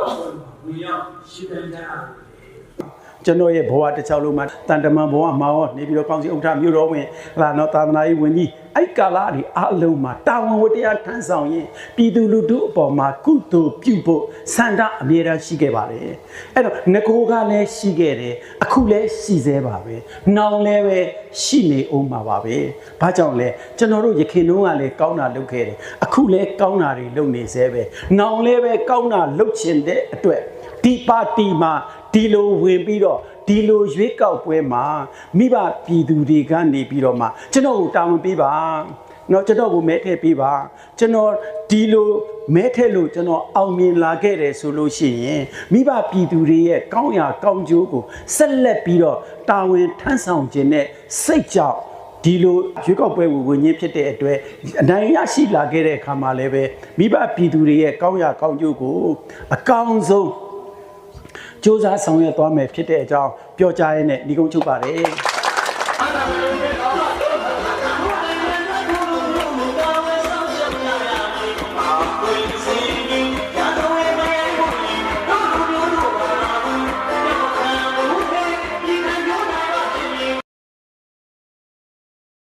ကောက်ပွဲမှာဝင်ရောက်ရှင်းပြကြရတယ် ကျွန်တော်ရဲ့ဘဝတစ်ချောင်းလုံးမှာတန်တမန်ဘဝမှာရောနေပြီးတော့ကောင်းစီဥက္ကဋ္ဌမြို့တော်ဝင်လာတော့သာသနာရေးဝန်ကြီးအဲ့ကာလတွေအလုံးမှာတာဝန်ဝတ္တရားထမ်းဆောင်ရင်ပြည်သူလူထုအပေါ်မှာကုသိုလ်ပြုဖို့စန္ဒအမြဲတမ်းရှိခဲ့ပါတယ်အဲ့တော့ငကိုကလည်းရှိခဲ့တယ်အခုလည်းရှိသေးပါပဲနောင်လည်းပဲရှိနေအောင်ပါပါပဲဘာကြောင့်လဲကျွန်တော်တို့ရခင်တုန်းကလည်းကောင်းတာလုပ်ခဲ့တယ်အခုလည်းကောင်းတာတွေလုပ်နေသေးပဲနောင်လည်းပဲကောင်းတာလုပ်ချင်တဲ့အတွက်ဒီပါတီမှာ ဒီလိုဝင်ပြီးတော့ဒီလိုရွေးကောက်ပွဲမှာမိဘပြည်သူတွေကနေပြီးတော့မှကျွန်တော်ကိုတာဝန်ပေးပါနော်ကျွန်တော်ကိုမဲထည့်ပေးပါကျွန်တော်ဒီလိုမဲထည့်လို့ကျွန်တော်အောင်မြင်လာခဲ့တယ်ဆိုလို့ရှိရင်မိဘပြည်သူတွေရဲ့ကောင်းရာကောင်းကျိုးကိုဆက်လက်ပြီးတော့တာဝန်ထမ်းဆောင်ခြင်းနဲ့စိတ်ကြောင့်ဒီလိုရွေးကောက်ပွဲကိုဝင်ရင်းဖြစ်တဲ့အတွက်အနိုင်ရရှိလာခဲ့တဲ့အခါမှာလည်းပဲမိဘပြည်သူတွေရဲ့ကောင်းရာကောင်းကျိုးကိုအကောင်းဆုံး စ조사ဆောင်ရွက်သွားမယ်ဖြစ်တဲ့အကြောင်းပြောကြားရင်းနဲ့ညီကုန်းချုပ်ပါတယ်အားသာပဲ